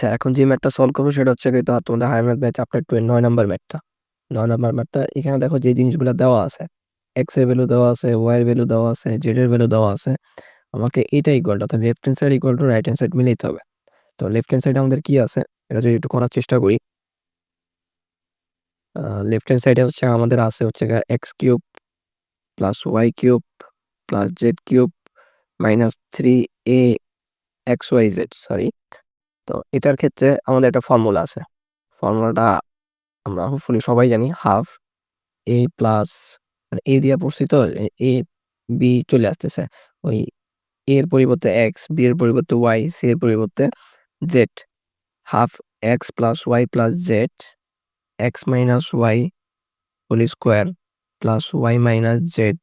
আচ্ছা এখন যে ম্যাথটা সলভ করব সেটা হচ্ছে কি কিন্তু তোমাদের higher math batch chapter two নয় নাম্বার ম্যাথটা নয় নাম্বার ম্যাথটা এখানে দেখো যে জিনিসগুলো দেওয়া আছে। এক্সের ভ্যালু দেওয়া আছে ওয়াই এর ভ্যালু দেওয়া আছে জেড এর ভ্যালু দেওয়া আছে। আমাকে এটা ইকুয়াল টু অর্থাৎ left hand side equal to right hand side মিলাইতে হবে। তো লেফট হ্যান্ড সাইডে আমাদের কি আছে? এটা যদি একটু করার চেষ্টা করি। লেফট হ্যান্ড সাইডে হচ্ছে আমাদের আছে হচ্ছে x cube plus y cube plus z cube minus three a x y z sorry তো এটার ক্ষেত্রে আমাদের একটা ফর্মুলা আছে। ফর্মুলাটা আমরা হোপফুলি সবাই জানি হাফ এ প্লাস এ দিয়া পড়ছি তো, এ বি চলে আসতেছে। ওই এর পরিবর্তে এক্স বি এর পরিবর্তে ওয়াই সি এর পরিবর্তে z half x plus y plus z x minus y whole square plus y minus z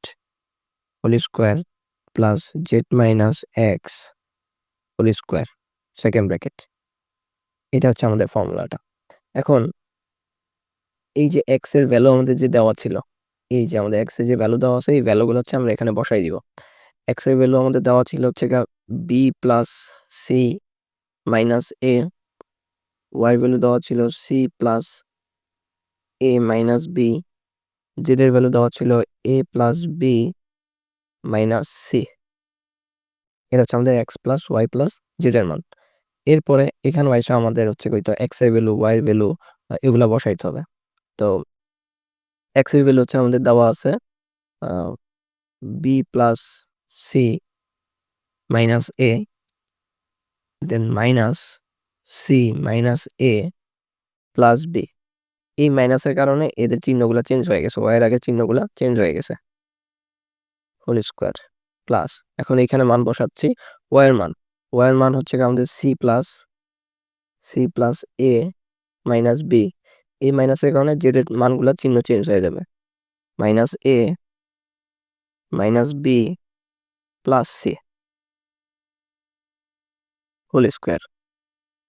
whole square plus z minus x whole square second bracket এটা হচ্ছে আমাদের ফর্মুলাটা এখন এই যে এক্সের ভ্যালু আমাদের যে দেওয়া ছিল, এই যে আমাদের এক্সের যে ভ্যালু দেওয়া আছে, এই ভ্যালুগুলো হচ্ছে আমরা এখানে বসাই দিব। এক্সের ভ্যালু আমাদের দেওয়া ছিল হচ্ছে b plus c minus a y value দেওয়া ছিল c plus a minus b z এর ভ্যালু দেওয়া ছিল a plus b minus c এটা হচ্ছে আমাদের x plus y plus z এর মান। এরপরে এখানে আইসা আমাদের হচ্ছে কইতো এক্সের ভ্যালু ওয়াই এর ভ্যালু এগুলা বসাইতে হবে। তো এক্সের ভ্যালু হচ্ছে আমাদের দেওয়া আছে b plus c minus a then minus c minus a plus b এই মাইনাসের কারণে এদের চিহ্নগুলো চেঞ্জ হয়ে গেছে ওয়াইয়ের আগে চিহ্নগুলো চেঞ্জ হয়ে গেছে। হোল স্কোয়ার প্লাস এখন এখানে মান বসাচ্ছি ওয়াইয়ের মান। ওয়াইয়ের মান হচ্ছে আমাদের c plus c plus a minus b এই মাইনাসের কারণে জেডের মানগুলো চিহ্ন চেঞ্জ হয়ে যাবে। Minus a minus b plus c whole square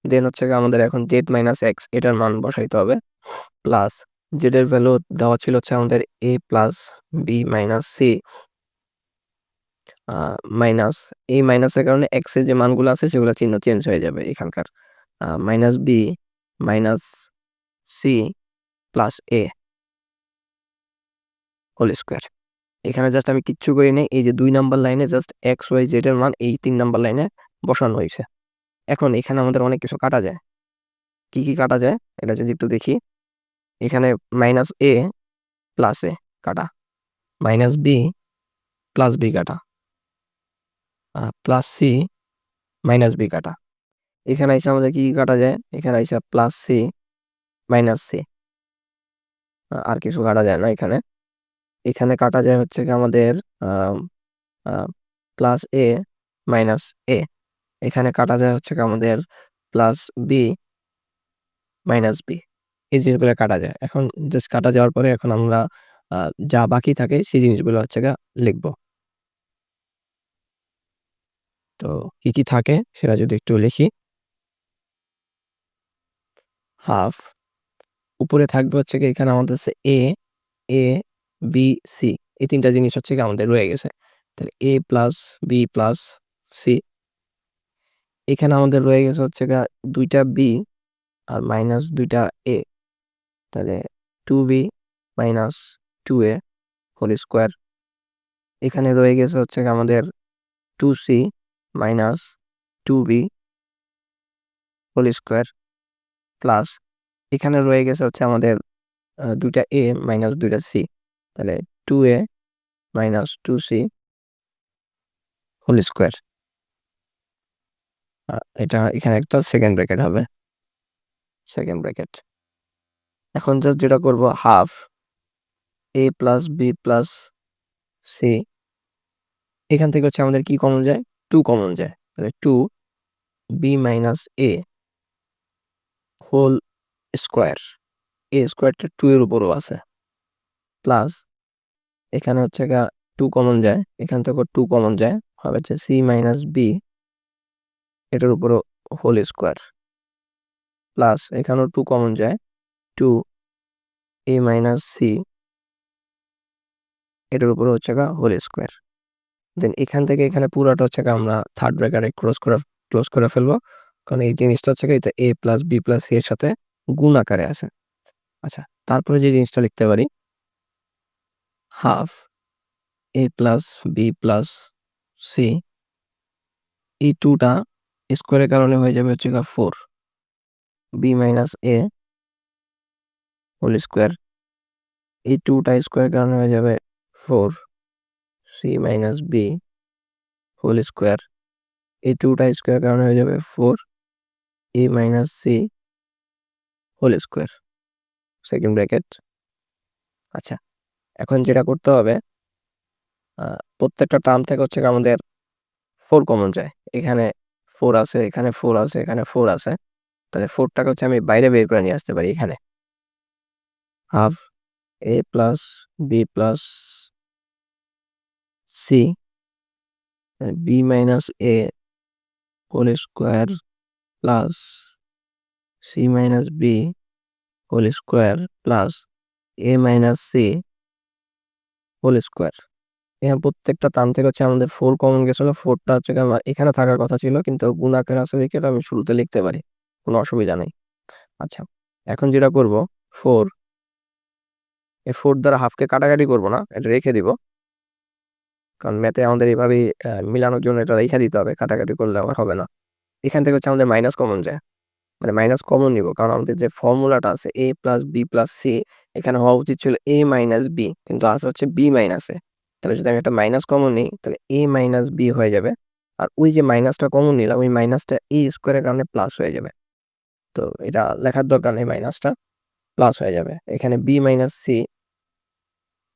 then হচ্ছে আমাদের এখন জেড মাইনাস এক্স এটার মান বসাইতে হবে। প্লাস জেডের ভ্যালু দেওয়া ছিল হচ্ছে আমাদের a plus b minus c minus এই মাইনাসের কারণে এক্সের যে মানগুলো আছে সেগুলো চিহ্ন চেঞ্জ হয়ে যাবে এখানকার। Minus b minus c plus a whole square এখানে জাস্ট আমি কিচ্ছু করি নাই, এই যে দুই নাম্বার লাইনে জাস্ট এক্স ওয়াই জেড এর মান এই তিন নাম্বার লাইনে বসানো হয়েছে। এখন এখানে আমাদের অনেক কিছু কাটা যায়। কি কি কাটা যায়? এটা যদি একটু দেখি। এখানে মাইনাস এ প্লাস এ কাটা। মাইনাস বি প্লাস বি কাটা। প্লাস সি মাইনাস বি কাটা। এখানে এসে আমাদের কি কাটা যায়? এখানে এসে প্লাস সি মাইনাস সি আর কিছু কাটা যায় না এখানে। এখানে কাটা যায় হচ্ছে কি আমাদের প্লাস এ মাইনাস এ এখানে কাটা যায় হচ্ছে কি আমাদের প্লাস বি মাইনাস বি এই জিনিসগুলো কাটা যায়। এখন জাস্ট কাটা যাওয়ার পরে এখন আমরা যা বাকি থাকে সেই জিনিসগুলো হচ্ছে গা লিখব। তো কি কি থাকে সেটা যদি একটু লিখি। হাফ, উপরে থাকবে হচ্ছে কি এখানে আমাদের হচ্ছে এ এ বি সি এই তিনটা জিনিস হচ্ছে কি আমাদের রয়ে গেছে। তাহলে a plus b plus c এখানে আমাদের রয়ে গেছে হচ্ছে গা দুইটা বি আর মাইনাস দুইটা এ তাহলে two b minus two a whole square এখানে রয়ে গেছে হচ্ছে আমাদের two c minus two b whole square plus এখানে রয়ে গেছে হচ্ছে আমাদের দুইটা এ মাইনাস দুইটা সি তাহলে two a minus two c whole square এটা এখানে একটা সেকেন্ড ব্র্যাকেট হবে। সেকেন্ড ব্র্যাকেট এখন জাস্ট যেটা করব half a plus b plus c এখান থেকে হচ্ছে আমাদের কি কমন যায়? টু কমন যায়। তাহলে two b minus a whole square a স্কোয়ারটা টু এর উপরও আছে। প্লাস এখানে হচ্ছে গা টু কমন যায়। এখান থেকে টু কমন যায়। হবে হচ্ছে সি মাইনাস বি এটার উপরও হোল স্কোয়ার প্লাস এখানেও টু কমন যায়। টু এ মাইনাস সি এটার উপরে হচ্ছে গা হোল স্কোয়ার দেন এখান থেকে এখানে পুরোটা হচ্ছে আমরা থার্ড ব্র্যাকেটে ক্রস করে ক্লোজ করে ফেলব। কারণ এই জিনিসটা হচ্ছে এটা a plus b plus c এর সাথে গুণ আকারে আছে আচ্ছা তারপরে যে জিনিসটা লিখতে পারি half a plus b plus c এই টুটা স্কোয়ারের কারণে হয়ে যাবে হচ্ছে four b minus a whole square এই টুটা স্কোয়ারের কারণে হয়ে যাবে four c minus b whole square এই টুটা স্কোয়ার কারণে হয়ে যাবে four a minus c whole square second bracket আচ্ছা এখন যেটা করতে হবে প্রত্যেকটা টার্ম থেকে হচ্ছে আমাদের ফোর কমন যায়। এখানে ফোর আছে, এখানে ফোর আছে, এখানে ফোর আছে। তাহলে ফোরটাকে হচ্ছে আমি বাইরে বের করে নিয়ে আসতে পারি এখানে। Half a plus b plus c b minus a whole square plus c minus b whole square plus a minus c whole square এখানে প্রত্যেকটা টার্ম থেকে হচ্ছে আমাদের ফোর কমন গেছিল ফোরটা হচ্ছে আমার এখানে থাকার কথা ছিল, কিন্তু গুণ আকারে আছে দেখে আমি শুরুতে লিখতে পারি, কোনো অসুবিধা নেই। আচ্ছা এখন যেটা করব ফোর এই ফোর দ্বারা হাফকে কাটাকাটি করব না, এটা রেখে দিব। কারণ ম্যাথে আমাদের এইভাবেই মিলানোর জন্য এটা রেখে দিতে হবে, কাটাকাটি করলে আমার হবে না। এখান থেকে হচ্ছে আমাদের মাইনাস কমন যায়। মানে মাইনাস কমন নিব, কারণ আমাদের যে ফর্মুলাটা আছে a plus b plus c এখানে হওয়া উচিত ছিল এ মাইনাস বি কিন্তু আছে হচ্ছে বি মাইনাসে তাহলে যদি আমি একটা মাইনাস কমন নিই, তাহলে এ মাইনাস বি হয়ে যাবে। আর ওই যে মাইনাসটা কমন নিলাম, ওই মাইনাসটা এ স্কোয়ারের কারণে প্লাস হয়ে যাবে। তো এটা লেখার দরকার নেই মাইনাসটা প্লাস হয়ে যাবে। এখানে b minus c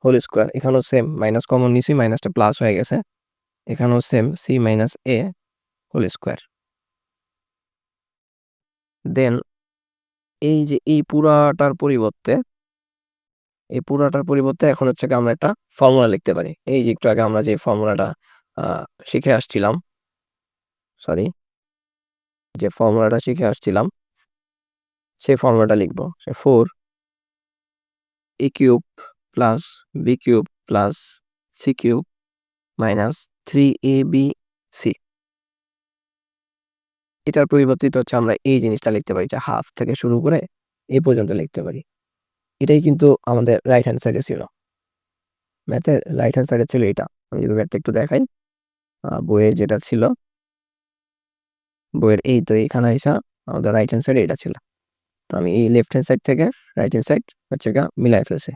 whole square এখানেও সেম মাইনাস কমন নিছি মাইনাসটা প্লাস হয়ে গেছে। এখানেও same c minus a whole square then এই যে এই পুরাটার পরিবর্তে, এই পুরাটার পরিবর্তে এখন হচ্ছে কি আমরা একটা ফর্মুলা লিখতে পারি। এই যে একটু আগে আমরা যে ফর্মুলাটা শিখে আসছিলাম সরি যে ফর্মুলাটা শিখে আসছিলাম, সেই ফর্মুলাটা লিখব। সে four a cube plus b cube plus c cube minus three a b c এটার পরিবর্তিত হচ্ছে আমরা এই জিনিসটা লিখতে পারি যে হাফ থেকে শুরু করে এই পর্যন্ত লিখতে পারি। এটাই কিন্তু আমাদের রাইট হ্যান্ড সাইডে ছিল। ম্যাথের রাইট হ্যান্ড সাইডে ছিল এটা। আমি যদি ম্যাথটা একটু দেখাই বইয়ের যেটা ছিল, বইয়ের এই তো এখানে এসা আমাদের রাইট হ্যান্ড সাইডে এটা ছিল। তো আমি এই লেফট হ্যান্ড সাইড থেকে রাইট হ্যান্ড সাইড হচ্ছে গা মিলাই ফেলছি।